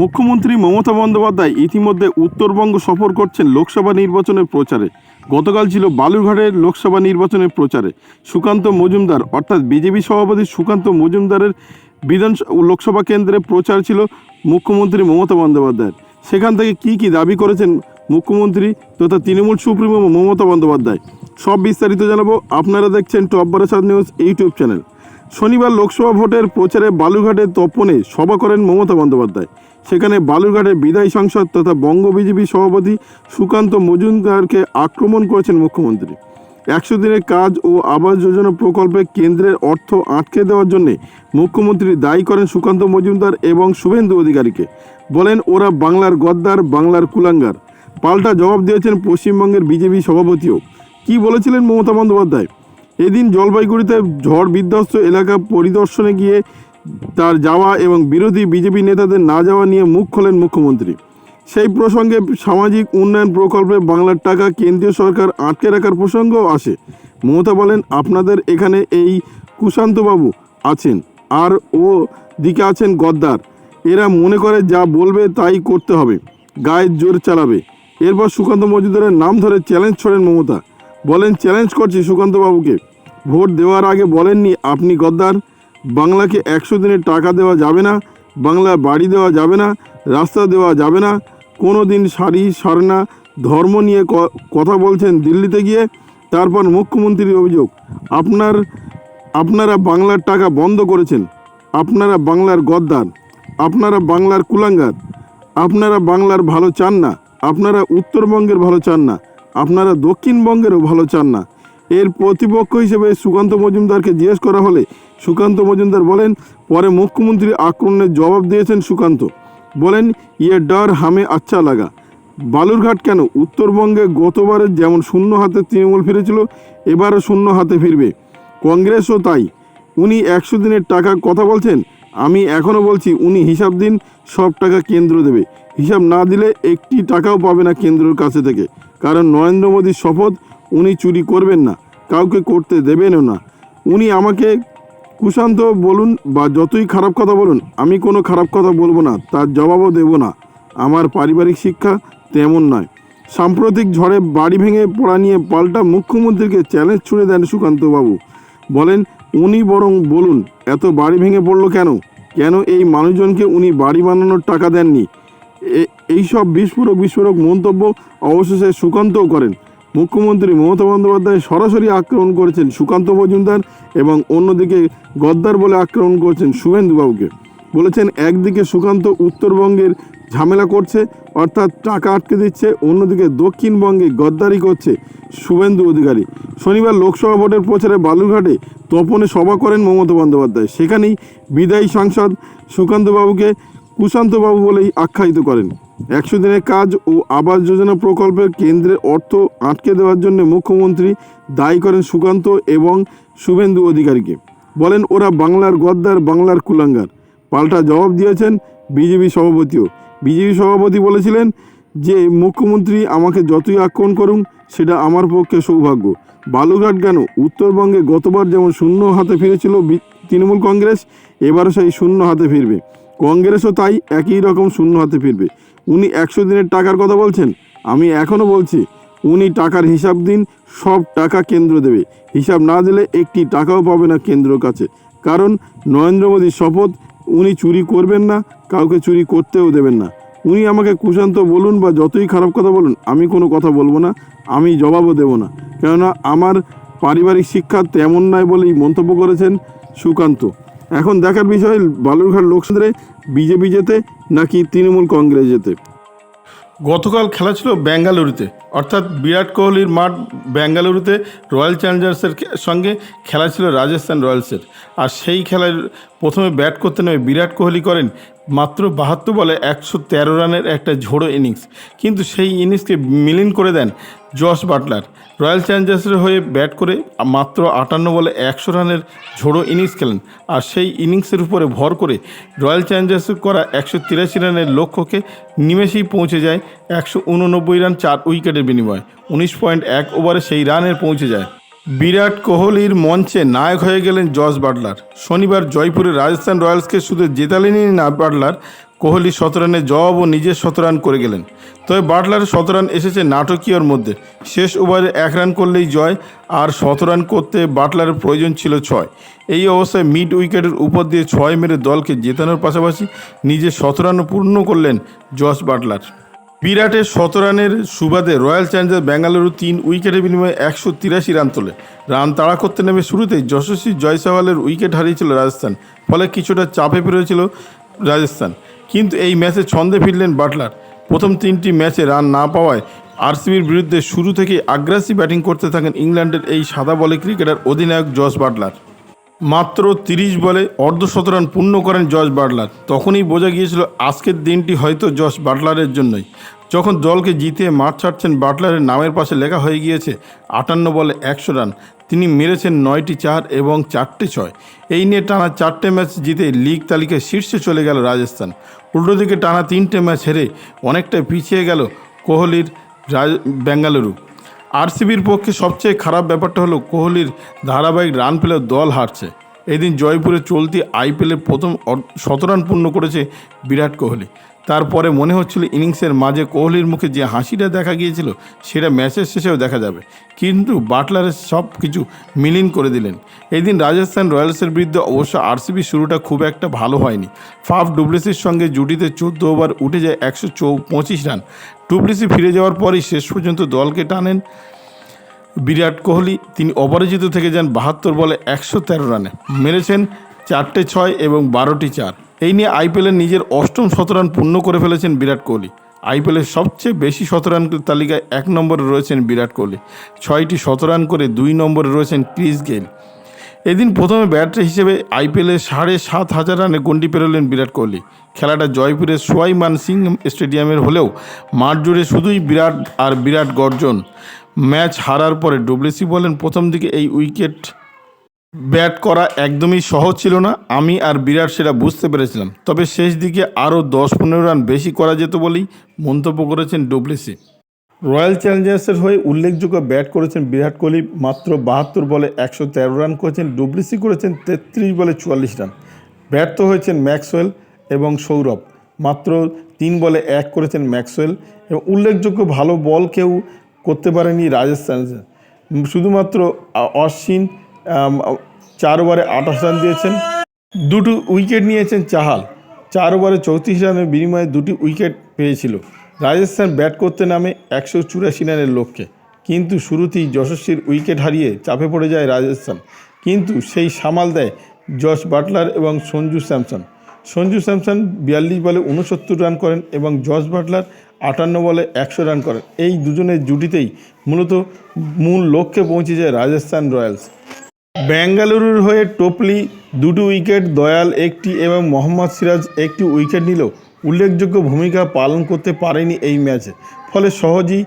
মুখ্যমন্ত্রী মমতা বন্দ্যোপাধ্যায় ইতিমধ্যে উত্তরবঙ্গ সফর করছেন লোকসভা নির্বাচনের প্রচারে। গতকাল ছিল বালুরঘাটের লোকসভা নির্বাচনের প্রচারে। সুকান্ত মজুমদার, অর্থাৎ বিজেপি সভাপতি সুকান্ত মজুমদারের বিধান লোকসভা কেন্দ্রে প্রচার ছিল মুখ্যমন্ত্রী মমতা বন্দ্যোপাধ্যায়ের। সেখান থেকে কি কি দাবি করেছেন মুখ্যমন্ত্রী তথা তৃণমূল সুপ্রিমো মমতা বন্দ্যোপাধ্যায়? সব বিস্তারিত জানাব আপনারা দেখছেন top Barasat news YouTube channel. শনিবার লোকসভা ভোটের প্রচারে বালুরঘাটের তপনে সভা করেন মমতা বন্দ্যোপাধ্যায়। সেখানে বালুরঘাটের বিদায়ী সাংসদ তথা বঙ্গ বিজেপি সভাপতি সুকান্ত মজুমদারকে আক্রমণ করেছেন মুখ্যমন্ত্রী। একশো দিনের কাজ ও আবাস যোজনা প্রকল্পে কেন্দ্রের অর্থ আটকে দেওয়ার জন্য মুখ্যমন্ত্রী দায়ী করেন সুকান্ত মজুমদার এবং শুভেন্দু অধিকারীকে। বলেন, ওরা বাংলার গদ্দার, বাংলার কুলাঙ্গার। পাল্টা জবাব দিয়েছেন পশ্চিমবঙ্গের বিজেপি সভাপতিও। কি বলেছিলেন মমতা বন্দ্যোপাধ্যায়? এদিন জলপাইগুড়িতে ঝড় বিধ্বস্ত এলাকা পরিদর্শনে গিয়ে তার যাওয়া এবং বিরোধী বিজেপি নেতাদের না যাওয়া নিয়ে মুখ খোলেন মুখ্যমন্ত্রী। সেই প্রসঙ্গে সামাজিক উন্নয়ন প্রকল্পে বাংলার টাকা কেন্দ্রীয় সরকার আটকে রাখার প্রসঙ্গও আসে। মমতা বলেন, আপনাদের এখানে এই কুশান্তবাবু আছেন, আর ও দিকে আছেন গদ্দার। এরা মনে করে যা বলবে তাই করতে হবে গায়ের জোর চালাবে। এরপর সুকান্ত মজুমদারের নাম ধরে চ্যালেঞ্জ ছড়েন মমতা। বলেন, চ্যালেঞ্জ করছি সুকান্তবাবুকে। ভোট দেওয়ার আগে বলেননি আপনি গদ্দার। বাংলাকে একশো দিনের টাকা দেওয়া যাবে না, বাংলা বাড়ি দেওয়া যাবে না, রাস্তা দেওয়া যাবে না কোনো দিন শাড়ি, সারনা, ধর্ম নিয়ে কথা বলছেন দিল্লিতে গিয়ে, তারপর মুখ্যমন্ত্রীর অভিযোগ। আপনার, আপনারা বাংলার টাকা বন্ধ করেছেন, আপনারা বাংলার গদ্দার, আপনারা বাংলার কুলাঙ্গার, আপনারা বাংলার ভালো চান না, আপনারা উত্তরবঙ্গের ভালো চান না, আপনারা দক্ষিণবঙ্গেরও ভালো চান না। এর প্রতিপক্ষ হিসেবে সুকান্ত মজুমদারকে জিজ্ঞেস করা হলে সুকান্ত মজুমদার বলেন, পরে মুখ্যমন্ত্রী আক্রমণের জবাব দিয়েছেন সুকান্ত। বলেন ইয়ে ডর হামে আচ্ছা লাগা। বালুরঘাট কেন? উত্তরবঙ্গে গতবারের যেমন শূন্য হাতে তৃণমূল ফিরেছিল, এবারও শূন্য হাতে ফিরবে। কংগ্রেসও তাই। উনি একশো দিনের টাকা কথা বলছেন, আমি এখনও বলছি উনি হিসাব দিন, সব টাকা কেন্দ্র দেবে। হিসাব না দিলে একটি টাকাও পাবে না কেন্দ্রের কাছে থেকে। কারণ নরেন্দ্র মোদীর শপথ উনি চুরি করবেন না, কাউকে করতে দেবেনও না। উনি আমাকে কুশান্ত বলুন বা যতই খারাপ কথা বলুন, আমি কোনো খারাপ কথা বলব না, তার জবাবও দেব না। আমার পারিবারিক শিক্ষা তেমন নয়। সাম্প্রতিক ঝড়ে বাড়ি ভেঙে পড়া নিয়ে পাল্টা মুখ্যমন্ত্রীকে চ্যালেঞ্জ ছুড়ে দেন সুকান্তবাবু। বলেন, উনি বরং বলুন, এত বাড়ি ভেঙে পড়ল কেন? কেন এই মানুষজনকে উনি বাড়ি বানানোর টাকা দেননি? এইসব বিস্ফোরক বিস্ফোরক মন্তব্য অবশেষে সুকান্তও করেন। মুখ্যমন্ত্রী মমতা বন্দ্যোপাধ্যায় সরাসরি আক্রমণ করেছেন সুকান্ত মজুমদার এবং অন্যদিকে গদ্দার বলে আক্রমণ করেছেন শুভেন্দুবাবুকে। বলেছেন, একদিকে সুকান্ত উত্তরবঙ্গের ঝামেলা করছে, অর্থাৎ টাকা আটকে দিচ্ছে, অন্যদিকে দক্ষিণবঙ্গে গদ্দারি করছে শুভেন্দু অধিকারী। শনিবার লোকসভা ভোটের প্রচারে বালুরঘাটে তপনে সভা করেন মমতা বন্দ্যোপাধ্যায়। সেখানেই বিদায়ী সাংসদ সুকান্তবাবুকে কুশান্তবাবু বলেই আখ্যায়িত করেন। একশো দিনের কাজ ও আবাস যোজনা প্রকল্পের কেন্দ্রের অর্থ আটকে দেওয়ার জন্য মুখ্যমন্ত্রী দায়ী করেন সুকান্ত এবং শুভেন্দু অধিকারীকে। বলেন, ওরা বাংলার গদ্দার, বাংলার কুলাঙ্গার। পাল্টা জবাব দিয়েছেন বিজেপি সভাপতিও। বিজেপি সভাপতি বলেছিলেন যে, মুখ্যমন্ত্রী আমাকে যতই আক্রমণ করুন, সেটা আমার পক্ষে সৌভাগ্য। বালুঘাট কেন? উত্তরবঙ্গে গতবার যেমন শূন্য হাতে ফিরেছিল তৃণমূল কংগ্রেস, এবারও সেই শূন্য হাতে ফিরবে। কংগ্রেসও তাই একই রকম শূন্য হাতে ফিরবে। উনি একশো দিনের টাকার কথা বলছেন? আমি এখনও বলছি, উনি টাকার হিসাব দিন, সব টাকা কেন্দ্র দেবে। হিসাব না দিলে একটি টাকাও পাবে না কেন্দ্রর কাছে। কারণ নরেন্দ্র মোদীর শপথ, উনি চুরি করবেন না, কাউকে চুরি করতেও দেবেন না। উনি আমাকে কুশান্ত বলুন বা যতই খারাপ কথা বলুন, আমি কোনো কথা বলব না, আমি জবাবও দেব না। কেননা আমার পারিবারিক শিক্ষা তেমন নয় বলেই মন্তব্য করেছেন সুকান্ত। এখন দেখার বিষয়, বালুরঘাট লোকসভায় বিজেপি যেতে নাকি তৃণমূল কংগ্রেস যেতে? গতকাল খেলা ছিল বেঙ্গালুরুতে। অর্থাৎ বিরাট কোহলির মাঠ বেঙ্গালুরুতে রয়্যাল চ্যালেঞ্জার্সের সঙ্গে খেলা ছিল রাজস্থান রয়্যালসের। আর সেই খেলায় প্রথমে ব্যাট করতে নেমে বিরাট কোহলি করেন মাত্র বাহাত্তর বলে একশো তেরো রানের একটা ঝোড়ো ইনিংস। কিন্তু সেই ইনিংসকে মিলিন করে দেন জস বাটলার। রয়্যাল চ্যালেঞ্জার্সের হয়ে ব্যাট করে মাত্র আটান্ন বলে একশো রানের ঝোড়ো ইনিংস খেলেন। আর সেই ইনিংসের উপরে ভর করে রয়্যাল চ্যালেঞ্জার্সের করা একশো তিরাশি রানের লক্ষ্যকে নিমেষেই পৌঁছে যায় একশো উননব্বই রান, চার উইকেটের বিনিময়ে। উনিশ পয়েন্ট এক ওভারে সেই রানের পৌঁছে যায়। বিরাট কোহলির মঞ্চে নায়ক হয়ে গেলেন জস বাটলার। শনিবার জয়পুরে রাজস্থান রয়্যালসকে শুধু জেতালেনই না, বাটলার কোহলি শতরানে জবাব ও নিজের শতরান করে গেলেন। তবে বাটলারের শতরান এসেছে নাটকীয়র মধ্যে। শেষ ওভারে এক রান করলেই জয়, আর শতরান করতে বাটলারের প্রয়োজন ছিল ছয়। এই অবস্থায় মিড উইকেটের উপর দিয়ে ছয় মেরে দলকে জেতানোর পাশাপাশি নিজের শতরানও পূর্ণ করলেন জস বাটলার। বিরাটের শতরানের সুবাদে রয়্যাল চ্যালেঞ্জার বেঙ্গালুরু তিন উইকেটের বিনিময়ে একশো তিরাশি রান তোলে। রান তাড়া করতে নেমে শুরুতেই যশস্বী জয়সওয়ালের উইকেট হারিয়েছিল রাজস্থান, ফলে কিছুটা চাপে পেরেছিল রাজস্থান। কিন্তু এই ম্যাচে ছন্দে ফিরলেন বাটলার। প্রথম তিনটি ম্যাচে রান না পাওয়ায় আরসিবির বিরুদ্ধে শুরু থেকেই আগ্রাসী ব্যাটিং করতে থাকেন ইংল্যান্ডের এই সাদা বলে ক্রিকেটার অধিনায়ক জস বাটলার। মাত্র তিরিশ বলে অর্ধশতরান পূর্ণ করেন জস বাটলার। তখনই বোঝা গিয়েছিল আজকের দিনটি হয়তো জস বাটলারের জন্যই। যখন দলকে জিতে মাঠ ছাড়ছেন বাটলারের নামের পাশে লেখা হয়ে গিয়েছে আটান্ন বলে একশো রান। তিনি মেরেছেন নয়টি চার এবং চারটে ছয়। এই নিয়ে টানা চারটে ম্যাচ জিতে লিগ তালিকায় শীর্ষে চলে গেল রাজস্থান। উল্টো দিকে টানা তিনটে ম্যাচ হেরে অনেকটাই পিছিয়ে গেল কোহলির রাজ বেঙ্গালুরু। আরসিবির পক্ষে সবচেয়ে খারাপ ব্যাপারটা হলো কোহলির ধারাবাহিক রান পেলে দল হারছে। এদিন জয়পুরে চলতি আইপিএলের প্রথম শতরান পূর্ণ করেছে বিরাট কোহলি। তারপরে মনে হচ্ছিল ইনিংসের মাঝে কোহলির মুখে যে হাসিটা দেখা গিয়েছিল, সেটা ম্যাচের শেষেও দেখা যাবে। কিন্তু বাটলারের সব কিছু মিলিন করে দিলেন। এদিন রাজস্থান রয়্যালসের বিরুদ্ধে অবশ্য আরসিবি শুরুটা খুব একটা ভালো হয়নি। ফাফ ডুপ্লেসির সঙ্গে জুটিতে চোদ্দ ওভার উঠে যায় একশো পঁচিশ রান। ডুপ্লেসি ফিরে যাওয়ার পরই শেষ পর্যন্ত দলকে টানেন বিরাট কোহলি। তিনি অপরাজিত থেকে যান বাহাত্তর বলে একশো তেরো রানে। মেরেছেন চারটে ছয় এবং বারোটি চার। এই নিয়ে আইপিএলের নিজের অষ্টম শতরান পূর্ণ করে ফেলেছেন বিরাট কোহলি। আইপিএলের সবচেয়ে বেশি শতরান তালিকায় এক নম্বরে রয়েছেন বিরাট কোহলি। ছয়টি শতরান করে দুই নম্বরে রয়েছেন ক্রিস গেইল। এদিন প্রথমে ব্যাটার হিসেবে আইপিএলে সাড়ে সাত হাজার রানে গন্ডি পেরোলেন বিরাট কোহলি। খেলাটা জয়পুরের সোয়াইমান সিং স্টেডিয়ামের হলেও মাঠ জুড়ে শুধুই বিরাট আর বিরাট গর্জন। ম্যাচ হারার পরে ডব্লিউসি বলেন, প্রথম দিকে এই উইকেট ব্যাট করা একদমই সহজ ছিল না। আমি আর বিরাট সেটা বুঝতে পেরেছিলাম। তবে শেষ দিকে আরও দশ পনেরো রান বেশি করা যেত বলেই মন্তব্য করেছেন ডব্লিউসি রয়্যাল চ্যালেঞ্জার্সের হয়ে উল্লেখযোগ্য ব্যাট করেছেন বিরাট কোহলি। মাত্র বাহাত্তর বলে একশো তেরো রান করেছেন। ডব্লিউসি করেছেন তেত্রিশ বলে চুয়াল্লিশ রান। ব্যর্থ হয়েছেন ম্যাক্সওয়েল এবং সৌরভ। মাত্র তিন বলে এক করেছেন ম্যাক্সওয়েল। এবং উল্লেখযোগ্য ভালো বল কেউ করতে পারেনি রাজস্থান শুধুমাত্র অশ্বিন চার ওভারে আঠাশ রান দিয়েছেন। দুটো উইকেট নিয়েছেন চাহাল। চার ওভারে চৌত্রিশ রানের বিনিময়ে দুটি উইকেট পেয়েছিল। রাজস্থান ব্যাট করতে নামে একশো চুরাশি রানের লক্ষ্যে। কিন্তু শুরুতেই যশস্বীর উইকেট হারিয়ে চাপে পড়ে যায় রাজস্থান। কিন্তু সেই সামাল দেয় জস বাটলার এবং সঞ্জু স্যামসন। সঞ্জু স্যামসন বিয়াল্লিশ বলে উনসত্তর রান করেন এবং জস বাটলার আটান্ন বলে একশো রান করেন। এই দুজনের জুটিতেই মূলত মূল লক্ষ্যে পৌঁছে যায় রাজস্থান রয়্যালস। বেঙ্গালুরুর হয়ে টোপলি দুটি উইকেট, দয়াল একটি এবং মোহাম্মদ সিরাজ একটি উইকেট নিলেও উল্লেখযোগ্য ভূমিকা পালন করতে পারেনি এই ম্যাচে। ফলে সহজেই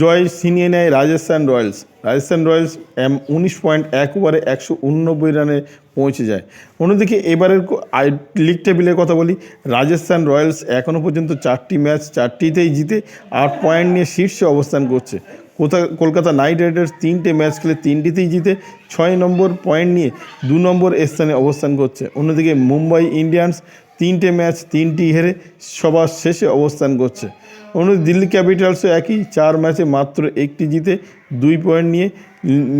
জয় ছিনিয়ে নেয় রাজস্থান রয়্যালস। রাজস্থান রয়্যালস এম উনিশ পয়েন্ট এক ওভারে একশো উননব্বই রানে পৌঁছে যায়। অন্যদিকে এবারের লিগ টেবিলের কথা বলি, রাজস্থান রয়্যালস এখনও পর্যন্ত চারটি ম্যাচ, চারটিতেই জিতে আট পয়েন্ট নিয়ে শীর্ষে অবস্থান করছে। কলকাতা নাইট রাইডার্স তিনটে ম্যাচ খেলে তিনটিতেই জিতে, ছয় নম্বর পয়েন্ট নিয়ে দু নম্বর স্থানে অবস্থান করছে। অন্যদিকে মুম্বাই ইন্ডিয়ান্স তিনটে ম্যাচ তিনটি হেরে সবার শেষে অবস্থান করছে। অন্যদিকে দিল্লি ক্যাপিটালসও একই, চার ম্যাচে মাত্র একটি জিতে, দুই পয়েন্ট নিয়ে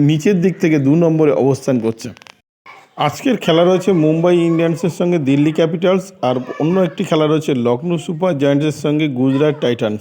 নিচের দিক থেকে দু নম্বরে অবস্থান করছে। আজকের খেলা রয়েছে মুম্বাই ইন্ডিয়ান্সের সঙ্গে দিল্লি ক্যাপিটালস আর অন্য একটি খেলা রয়েছে লখনৌ সুপার জায়ান্টসের সঙ্গে গুজরাট টাইটান্স।